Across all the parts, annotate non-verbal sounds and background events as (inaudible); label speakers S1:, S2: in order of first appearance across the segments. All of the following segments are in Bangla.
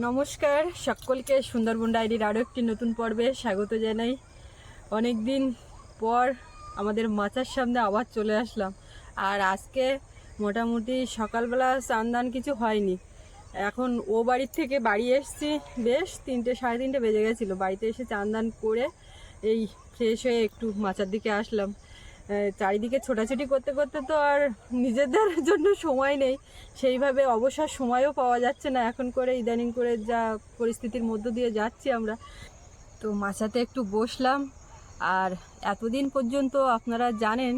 S1: নমস্কার, সকলকে সুন্দরবন ডায়েরির আরও একটি নতুন পর্বে স্বাগত জানাই। অনেক দিন পর আমাদের মাচার সামনে আবার চলে আসলাম। আর আজকে মোটামুটি সকালবেলা চান্দান কিছু হয়নি। এখন ও বাড়ির থেকে বাড়ি এসছি বেশ তিনটে, সাড়ে তিনটে বেজে গেছিল। বাড়িতে এসে চান্দান করে এই ফ্রেশ হয়ে একটু মাচার দিকে আসলাম। চারিদিকে ছোটাছুটি করতে করতে তো আর নিজেদের (laughs) জন্য সময় নেই। সেইভাবে অবসর সময়ও পাওয়া যাচ্ছে না। এখন করে ইদানিং করে যা পরিস্থিতির মধ্য দিয়ে যাচ্ছি আমরা। তো মাছাতে একটু বসলাম। আর এতদিন পর্যন্ত আপনারা জানেন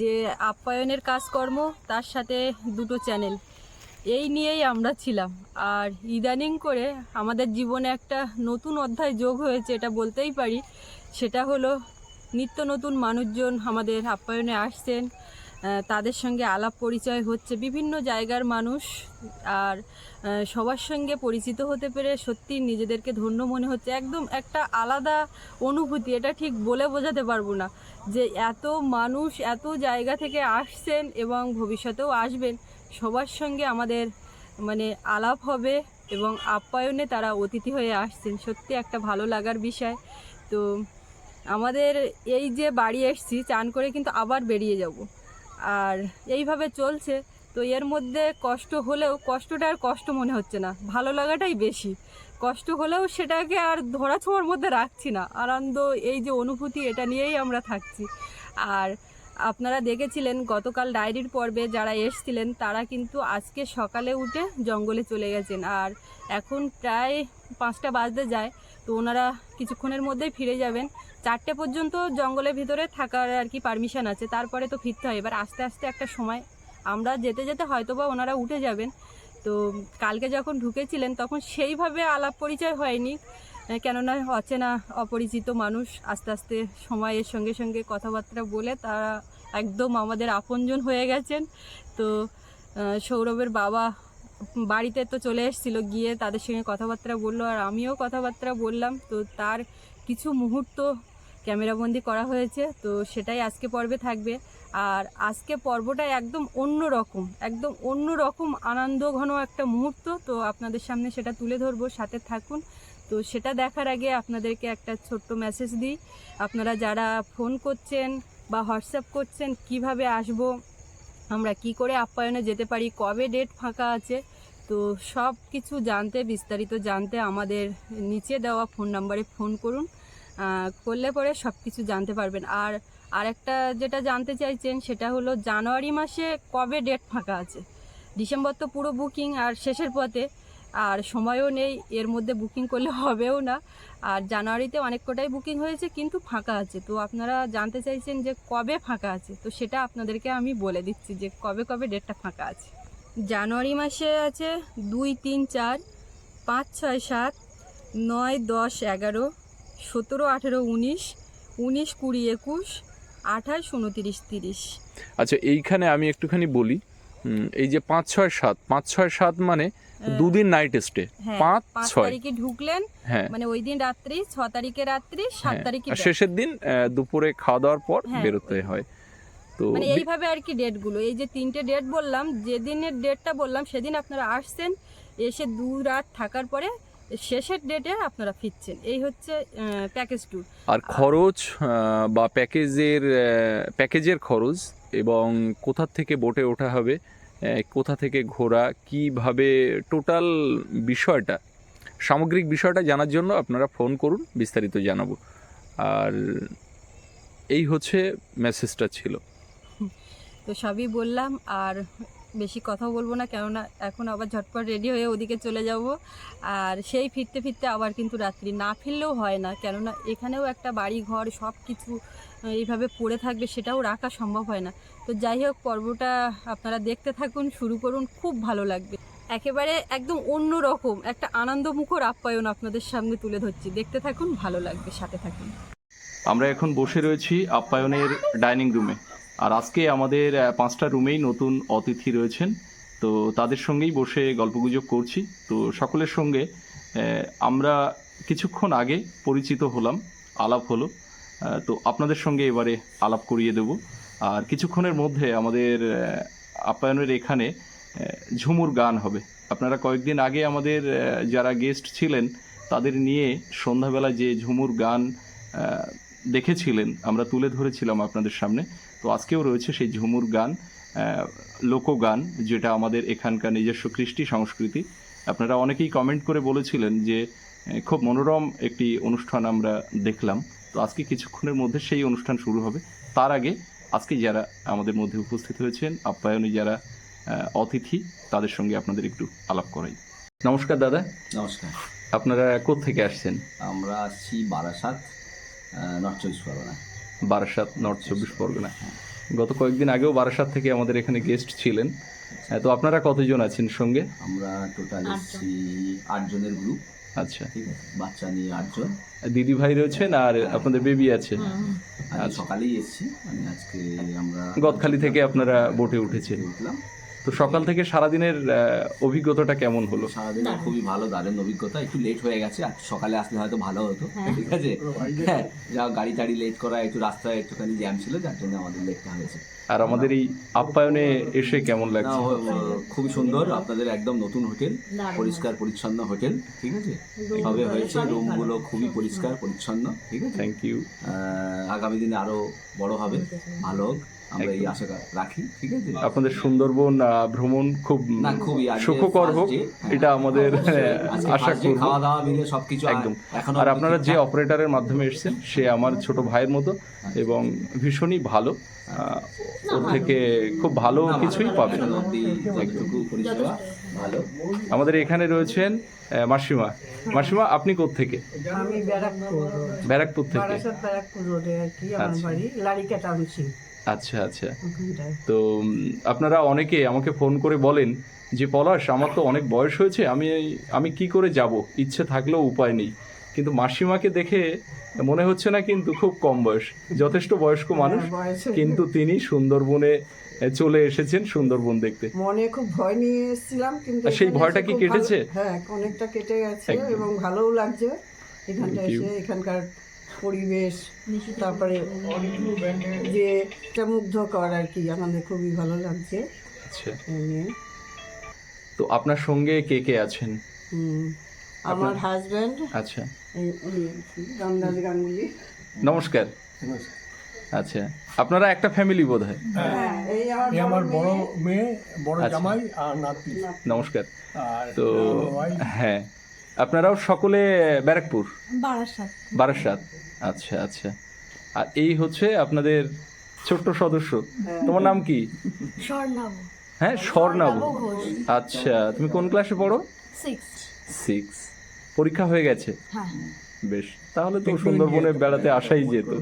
S1: যে আপ্যায়নের কাজকর্ম, তার সাথে দুটো চ্যানেল। এই নিয়েই আমরা ছিলাম। আর ইদানিং করে আমাদের জীবনে একটা নতুন অধ্যায় যোগ হয়েছে, এটা বলতেই পারি। সেটা হলো নিত্য নতুন মানুষজন আমাদের আপ্যায়নে আসছেন তাদের সঙ্গে আলাপ পরিচয় হচ্ছে, বিভিন্ন জায়গার মানুষ, আর সবার সঙ্গে পরিচিত হতে পেরে সত্যি নিজেদেরকে ধন্য মনে হচ্ছে। একদম একটা আলাদা অনুভূতি, এটা ঠিক বলে বোঝাতে পারব না যে এত মানুষ এত জায়গা থেকে আসছেন এবং ভবিষ্যতেও আসবেন, সবার সঙ্গে আমাদের মানে আলাপ হবে এবং আপ্যায়নে তারা অতিথি হয়ে আসছেন। সত্যি একটা ভালো লাগার বিষয়। তো আমাদের এই যে বাড়ি এসছি, চান করে কিন্তু আবার বেরিয়ে যাব। আর এইভাবে চলছে, তো এর মধ্যে কষ্ট হলেও, কষ্টটা আর কষ্ট মনে হচ্ছে না, ভালো লাগাটাই বেশি। কষ্ট হলেও সেটাকে আর ধরা ছোঁয়ার মধ্যে রাখছি না, আনন্দ, এই যে অনুভূতি, এটা নিয়েই আমরা থাকছি। আর আপনারা দেখেছিলেন, গতকাল ডায়েরির পর্বে যারা এসছিলেন, তারা কিন্তু আজকে সকালে উঠে জঙ্গলে চলে গেছেন। আর এখন প্রায় পাঁচটা বাজতে যায়, তো ওনারা কিছুক্ষণের মধ্যেই ফিরে যাবেন। চারটে পর্যন্ত জঙ্গলের ভিতরে থাকার আর কি পারমিশন আছে, তারপরে তো ফিরতে হয়। এবার আস্তে আস্তে একটা সময়, আমরা যেতে যেতে হয়তো বা ওনারা উঠে যাবেন। তো কালকে যখন ঢুকেছিলেন, তখন সেইভাবে আলাপ পরিচয় হয়নি। কেননা অচেনা, অপরিচিত মানুষ আস্তে আস্তে সময়ের সঙ্গে সঙ্গে কথাবার্তা বলে তারা একদম আমাদের আপনজন হয়ে গেছেন। তো সৌরভের বাবা বাড়িতে তো চলে এসেছিল, গিয়ে তাদের সঙ্গে কথাবার্তা বলল আর আমিও কথাবার্তা বললাম। তো তার কিছু মুহূর্ত ক্যামেরাবন্দি করা হয়েছে, তো সেটাই আজকে পর্বে থাকবে। আর আজকে পর্বটা একদম অন্য রকম একদম অন্য রকম আনন্দ ঘন একটা মুহূর্ত, তো আপনাদের সামনে সেটা তুলে ধরবো, সাথে থাকুন। তো সেটা দেখার আগে আপনাদেরকে একটা ছোট্ট মেসেজ দিই। আপনারা যারা ফোন করছেন বা হোয়াটসঅ্যাপ করছেন, কীভাবে আসব, আমরা কি করে আপ্যায়নে যেতে পারি, কবে ডেট ফাঁকা আছে, তো সব কিছু জানতে, বিস্তারিত জানতে আমাদের নিচে দেওয়া ফোন নাম্বারে ফোন করুন। করলে পরে সব কিছু জানতে পারবেন। আর আরেকটা যেটা জানতে চাইছেন সেটা হলো, জানুয়ারি মাসে কবে ডেট ফাঁকা আছে? ডিসেম্বর তো পুরো বুকিং আর শেষের পথে, আর সময়ও নেই, এর মধ্যে বুকিং করলে হবেও না। আর জানুয়ারিতে অনেক কটাই বুকিং হয়েছে, কিন্তু ফাঁকা আছে। তো আপনারা জানতে চাইছেন যে কবে ফাঁকা আছে, তো সেটা আপনাদেরকে আমি বলে দিচ্ছি যে কবে কবে ডেটটা ফাঁকা আছে। জানুয়ারি মাসে আছে দুই তিন চার, পাঁচ ছয় সাত, নয় দশ এগারো সতেরো আঠেরো উনিশ উনিশ কুড়ি একুশ আঠাশ উনতিরিশ তিরিশ।
S2: আচ্ছা এইখানে আমি একটুখানি বলি এই যে পাঁচ ছয় সাত পাঁচ ছয় সাত মানে দুদিন নাইট স্টে
S1: হ্যাঁ
S2: পাঁচ
S1: পাঁচ
S2: ছয়।
S1: তারিখে ঢুকলেন
S2: হ্যাঁ।
S1: মানে ওই দিন রাত্রি ছ তারিখে রাত্রি সাত
S2: হ্যাঁ।
S1: তারিখে
S2: শেষের দিন দুপুরে খাওয়া দাওয়ার পর বেরোতে হয়। তো
S1: মানে এইভাবে আর কি ডেটগুলো এই যে তিনটে ডেট বললাম যেদিনের ডেটটা বললাম সেদিন আপনারা আসছেন এসে দু রাত থাকার পরে শেষের ডেটে আপনারা ফিরছেন। এই হচ্ছে প্যাকেজ ট্যুর
S2: আর খরচ বা প্যাকেজের প্যাকেজের খরচ এবং কোথা থেকে বোটে ওঠা হবে কোথা থেকে ঘোরা কীভাবে টোটাল বিষয়টা সামগ্রিক বিষয়টা জানার জন্য আপনারা ফোন করুন বিস্তারিত জানাব। আর এই হচ্ছে মেসেজটা ছিল।
S1: তো সবই বললাম আর বেশি কথা বলব না, কেননা এখন আবার ঝটপট রেডি হয়ে ওদিকে চলে যাব। আর সেই ফিরতে ফিরতে আবার কিন্তু রাত্রি। না ফিরলেও হয় না, কেননা এখানেও একটা বাড়ি ঘর সব কিছু এইভাবে পড়ে থাকবে সেটাও রাখা সম্ভব হয় না। তো যাই হোক, পর্বটা আপনারা দেখতে থাকুন, শুরু করুন, খুব ভালো লাগবে। একেবারে একদম অন্য রকম, একটা আনন্দমুখর আপ্যায়ন আপনাদের সামনে তুলে ধরছি। দেখতে থাকুন, ভালো লাগবে, সাথে থাকুন।
S2: আমরা এখন বসে রয়েছি আপ্যায়নের ডাইনিং রুমে। আর আজকে আমাদের পাঁচটা রুমেই নতুন অতিথি রয়েছেন। তো তাদের সঙ্গেই বসে গল্পগুজব করছি। তো সকলের সঙ্গে আমরা কিছুক্ষণ আগে পরিচিত হলাম, আলাপ হলো। তো আপনাদের সঙ্গে এবারে আলাপ করিয়ে দেব। আর কিছুক্ষণের মধ্যে আমাদের আপ্যায়নের এখানে ঝুমুর গান হবে। আপনারা কয়েকদিন আগে আমাদের যারা গেস্ট ছিলেন, তাদের নিয়ে সন্ধ্যাবেলা যে ঝুমুর গান দেখেছিলেন আমরা তুলে ধরেছিলাম আপনাদের সামনে। তো আজকেও রয়েছে সেই ঝুমুর গান লোকগান যেটা আমাদের এখানকার নিজস্ব কৃষ্টি সংস্কৃতি। আপনারা অনেকেই কমেন্ট করে বলেছিলেন যে খুব মনোরম একটি অনুষ্ঠান আমরা দেখলাম। তো আজকে কিছুক্ষণের মধ্যে সেই অনুষ্ঠান শুরু হবে। তার আগে আজকে যারা আমাদের মধ্যে উপস্থিত হয়েছেন আপ্যায়নী যারা অতিথি তাদের সঙ্গে আপনাদের একটু আলাপ করাই। নমস্কার দাদা।
S3: নমস্কার।
S2: আপনারা থেকে আসছেন?
S3: আমরা আসছি বারাসাত। নর্থ চব্বিশ পরগনা।
S2: বারাসাত নর্থ চব্বিশ পরগনা। গত কয়েকদিন আগেও বারাসাত থেকে আমাদের এখানে গেস্ট ছিলেন। তো আপনারা কতজন আছেন সঙ্গে?
S3: আমরা টোটাল এসছি আটজনের গ্রুপ
S2: আচ্ছা।
S3: ঠিক আছে বাচ্চা নিয়ে আটজন।
S2: দিদি ভাই রয়েছেন আর আপনাদের বেবি আছে?
S3: সকালেই এসছি। মানে আজকে আমরা
S2: গদখালি থেকে আপনারা বোটে উঠেছেন।
S3: উঠলাম।
S2: তো সকাল থেকে সারাদিনের অভিজ্ঞতাটা কেমন হলো?
S3: সারাদিন খুবই ভালো দারুণ অভিজ্ঞতা। একটু লেট হয়ে গেছে আর সকালে আসলে হয়তো ভালো হতো ঠিক আছে? হ্যাঁ যা গাড়ি টাড়ি লেট করা একটু রাস্তায় একটুখানি জ্যাম ছিল যার জন্য আমাদের লেটটা হয়েছে।
S2: আর আমাদের এই আপ্যায়নে এসে কেমন লাগছে?
S3: খুবই সুন্দর। আপনাদের একদম নতুন হোটেল পরিষ্কার পরিচ্ছন্ন হোটেল ঠিক আছে? সবে হয়েছে রুমগুলো খুবই পরিষ্কার পরিচ্ছন্ন ঠিক আছে?
S2: থ্যাংক ইউ
S3: আগামী দিনে আরও বড় হবে ভালো হোক। আমরা এই আশা রাখি ঠিক আছে?
S2: আপনাদের সুন্দরবন ভ্রমণ খুব
S3: না খুবই
S2: সুখকর হোক
S3: হ্যাঁ।
S2: এটা আমাদের আশা
S3: first
S2: করব।
S3: খাওয়া দাওয়া মিলে সবকিছু
S2: একদম।
S3: এখনও
S2: আর আপনারা যে। অপারেটরের মাধ্যমে এসেছেন সে আমার ছোট ভাইয়ের মতো এবং ভীষণই ভালো। ওর থেকে খুব ভালো কিছুই
S3: ভালো।
S2: আমাদের এখানে রয়েছেন মাসিমা। মাসিমা আপনি থেকে
S4: আমি ব্যারাকপুর।
S2: ব্যারাকপুর থেকে। আচ্ছা। আচ্ছা। তো আপনারা অনেকে আমাকে ফোন করে বলেন যে পলাশ আমার তো অনেক বয়স হয়েছে আমি আমি কি করে যাব? ইচ্ছে থাকলেও উপায় নেই। কিন্তু মাসিমাকে দেখে মনে হচ্ছে না কিন্তু খুব কম বয়স। যথেষ্ট বয়স্ক মানুষ
S4: হ্যাঁ,
S2: কিন্তু তিনি সুন্দরবনে চলে এসেছেন সুন্দরবন দেখতে।
S4: মনে খুব ভয় নিয়ে এসেছিলাম কিন্তু
S2: সেই ভয়টা কি কেটেছে?
S4: হ্যাঁ অনেকটা কেটে গেছে এবং ভালোও লাগছে। এখানটা এসে এখানকার পরিবেশ তারপরে যে একটা মুগ্ধকর আর কি আমাদের খুবই ভালো লাগছে।
S2: আচ্ছা। তো আপনার সঙ্গে কে কে আছেন।
S4: আমার হাজব্যান্ড
S2: আচ্ছা।
S4: রামদাস গাঙ্গুলি।
S2: নমস্কার। আচ্ছা আপনারা একটা ফ্যামিলি বোধ হয়
S4: হ্যাঁ এই আমার
S5: আমার বড় মেয়ে বড়
S2: আচ্ছা।
S5: জামাই আর নাতি।
S2: নমস্কার। তো হ্যাঁ আপনারাও সকলে ব্যারাকপুর?
S6: বারাসাত।
S2: বারাসাত। আচ্ছা আচ্ছা। আর এই হচ্ছে আপনাদের ছোট্ট সদস্য। তোমার নাম কি? হ্যাঁ স্বর্ণাব। আচ্ছা তুমি কোন ক্লাসে পড়ো?
S6: সিক্স
S2: সিক্স পরীক্ষা হয়ে গেছে?
S6: হ্যাঁ।
S2: বেশ তাহলে তো সুন্দরবনে বেড়াতে আসাই যেত। (laughs)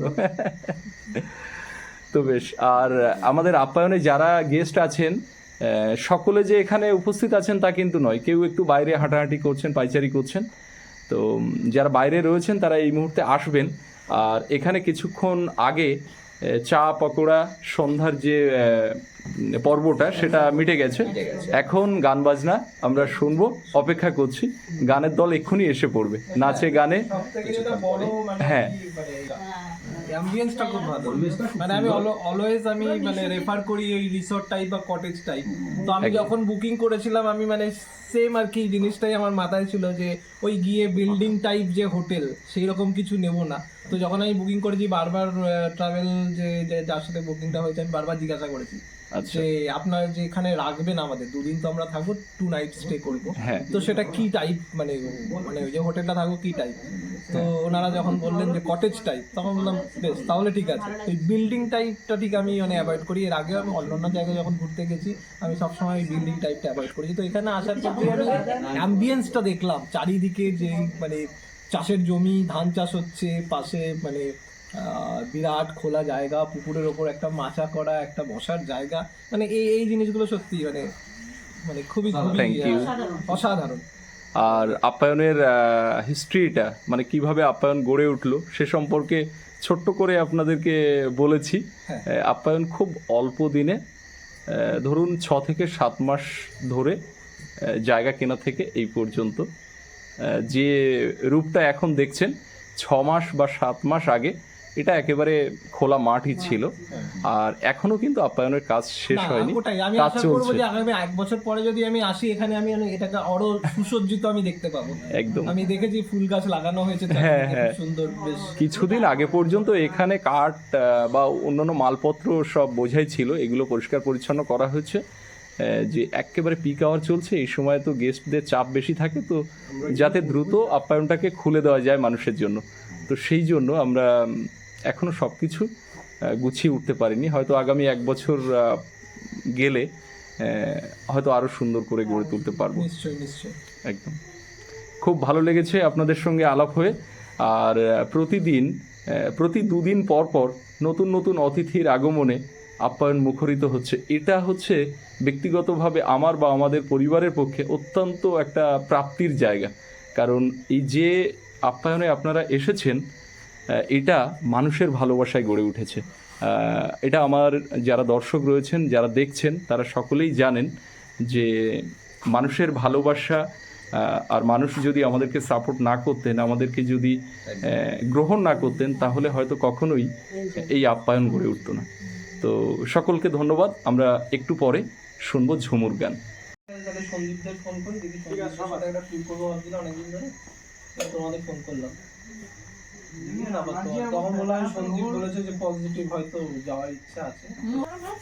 S2: তো বেশ আর আমাদের আপ্যায়নে যারা গেস্ট আছেন সকলে যে এখানে উপস্থিত আছেন তা কিন্তু নয়। কেউ একটু বাইরে হাঁটাহাঁটি করছেন পাইচারি করছেন। তো যারা বাইরে রয়েছেন তারা এই মুহূর্তে আসবেন। আর এখানে কিছুক্ষণ আগে চা পকোড়া সন্ধ্যার যে পর্বটা সেটা মিটে গেছে। এখন গান বাজনা আমরা শুনব অপেক্ষা করছি। গানের দল এক্ষুনি এসে পড়বে। নাচে গানে হ্যাঁ।
S5: অ্যাম্বিয়েন্সটা খুব ভালো। মানে আমি অলওয়েজ আমি মানে রেফার করি এই রিসর্ট টাইপ বা কটেজ টাইপ তো আমি যখন বুকিং করেছিলাম আমি মানে সেম আর কি জিনিসটাই আমার মাথায় ছিল যে ওই গিয়ে বিল্ডিং টাইপ যে হোটেল সেই রকম কিছু নেব না। তো যখন আমি বুকিং করেছি বারবার ট্রাভেল যে যার সাথে বুকিংটা হয়েছে আমি বারবার জিজ্ঞাসা করেছি। যে আপনার যে এখানে রাখবেন আমাদের দুদিন তো আমরা থাকব টু নাইট স্টে করব।
S2: হ্যাঁ।
S5: তো সেটা কি টাইপ মানে মানে ওই যে হোটেলটা থাকব কি টাইপ তো ওনারা যখন বললেন যে কটেজ টাইপ তখন বললাম বেশ তাহলে ঠিক আছে। তো বিল্ডিং টাইপটা ঠিক আমি মানে অ্যাভয়েড করি। এর আগে আমি অন্য অন্য জায়গায় যখন ঘুরতে গেছি আমি সবসময় বিল্ডিং টাইপটা অ্যাভয়েড করেছি তো এখানে আসার পর থেকে আমি অ্যাম্বিয়েন্সটা দেখলাম চারিদিকে যে মানে চাষের জমি ধান চাষ হচ্ছে পাশে মানে বিরাট খোলা জায়গা পুকুরের ওপর একটা মাচা করা একটা বসার জায়গা। মানে এই এই জিনিসগুলো সত্যি মানে মানে খুবই অসাধারণ।
S2: আর আপ্যায়নের হিস্ট্রিটা মানে কীভাবে আপ্যায়ন গড়ে উঠল সে সম্পর্কে ছোট্ট করে আপনাদেরকে বলেছি।
S5: হ্যাঁ।
S2: আপ্যায়ন খুব অল্প দিনে ধরুন ছ থেকে সাত মাস ধরে জায়গা কেনা থেকে এই পর্যন্ত। যে রূপটা এখন দেখছেন ছ মাস বা সাত মাস আগে এটা একেবারে খোলা মাঠই ছিল। আর এখনও কিন্তু আপ্যায়নের কাজ শেষ হয়নি।
S5: আমি আশা করব যে আগামী এক বছর পরে যদি আমি আসি এখানে আমি মানে এটাকে আরও সুসজ্জিত আমি দেখতে পাবো।
S2: একদম।
S5: আমি দেখেছি ফুল গাছ লাগানো হয়েছে
S2: হ্যাঁ, হ্যাঁ।
S5: সুন্দর বেশ।
S2: কিছুদিন আগে পর্যন্ত এখানে কাঠ বা অন্যান্য মালপত্র সব বোঝাই ছিল। এগুলো পরিষ্কার পরিচ্ছন্ন করা হয়েছে। যে একেবারে পিক আওয়ার চলছে এই সময় তো গেস্টদের চাপ বেশি থাকে। তো যাতে দ্রুত আপ্যায়নটাকে খুলে দেওয়া যায় মানুষের জন্য। তো সেই জন্য আমরা উম, এখনও সব কিছু গুছিয়ে উঠতে পারিনি। হয়তো আগামী এক বছর গেলে হয়তো আরও সুন্দর করে গড়ে তুলতে পারব।
S5: নিশ্চয়ই নিশ্চয়ই।
S2: একদম। খুব ভালো লেগেছে আপনাদের সঙ্গে আলাপ হয়ে। আর প্রতিদিন প্রতি দুদিন পর পর নতুন নতুন অতিথির আগমনে আপ্যায়ন মুখরিত হচ্ছে। এটা হচ্ছে ব্যক্তিগতভাবে আমার বা আমাদের পরিবারের পক্ষে অত্যন্ত একটা প্রাপ্তির জায়গা। কারণ এই যে আপ্যায়নে আপনারা এসেছেন এটা মানুষের ভালোবাসায় গড়ে উঠেছে। এটা আমার যারা দর্শক রয়েছেন, যারা দেখছেন, তারা সকলেই জানেন যে মানুষের ভালোবাসা আর মানুষ যদি আমাদেরকে সাপোর্ট না করতেন, আমাদেরকে যদি গ্রহণ না করতেন, তাহলে হয়তো কখনোই এই আপ্যায়ন গড়ে উঠতো না। তো সকলকে ধন্যবাদ। আমরা একটু পরে শুনব ঝুমুর গান।
S5: সন্দীপদের ফোন করি সাথে একটা করব ভাবছিলাম অনেকদিন ধরে। তোমাদের ফোন করলাম। বুঝলেন আপাতত। তখন বললাম সন্দীপ বলেছে যে পজিটিভ হয়তো যাওয়ার ইচ্ছা আছে।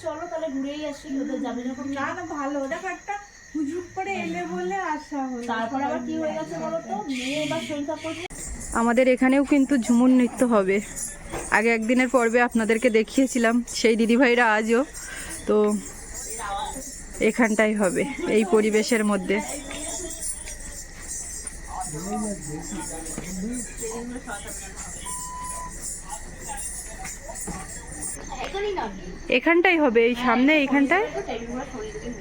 S6: চলো তাহলে ঘুরেই আসি ওদের যাবে যখন।
S7: না না ভালো। দেখো একটা হুজুর করে এলে বলে আসা হলো
S6: তারপর আবার কি হয়ে গেছে বলো তো? মেয়ে এবার শরীর করছে
S1: আমাদের এখানেও কিন্তু ঝুমুর নৃত্য হবে। আগে একদিনের পর্বে আপনাদেরকে দেখিয়েছিলাম সেই দিদিভাইরা আজও। তো এখানটাই হবে এই পরিবেশের মধ্যে। এখানটাই হবে এই সামনে এইখানটায়?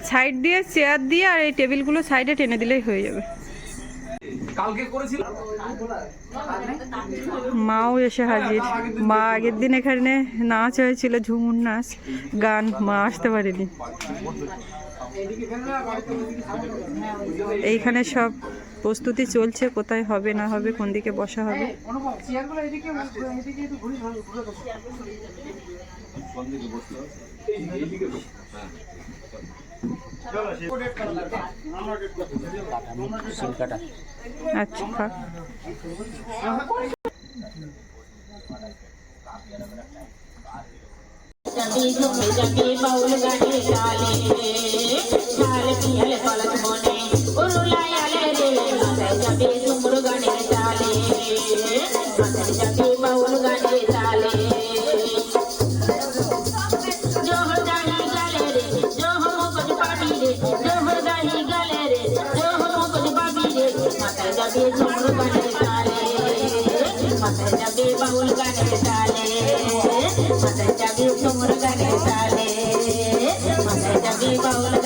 S1: সাইড দিয়ে চেয়ার দিয়ে আর এই টেবিলগুলো সাইডে টেনে দিলেই হয়ে যাবে। মাও এসে হাজির। মা আগের দিন এখানে নাচ হয়েছিল ঝুমুর নাচ গান মা আসতে পারেনি। এইখানে সব প্রস্তুতি চলছে কোথায় হবে না হবে কোন দিকে বসা হবে আচ্ছা থাক।
S8: जबी झुमे जबी बाउल गाने डाले डाल पियल पलक मोने उरुलायाले रे যাবে ঝুমুর গানের তালে মাথায় যাবে বাউল গানের তালে জোহর গাহি গালে রে জোহর মগজ পাবি রে জোহর গাহি গালে রে জোহর মগজ পাবি রে মাথায় যাবে ঝুমুর গানের তালে মাথায় যাবে বাউল গানের তালে মাথায় যাবে ঝুমুর বাউল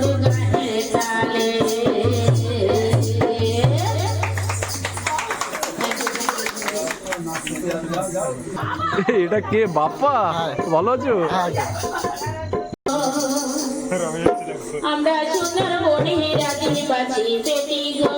S8: (laughs)
S2: এটা কে বাপ্পা?
S8: হ্যাঁ। বলো আছো? হ্যাঁ, (laughs) আমরা সুন্দর বনে রাতে বাঁচি পেটি গো।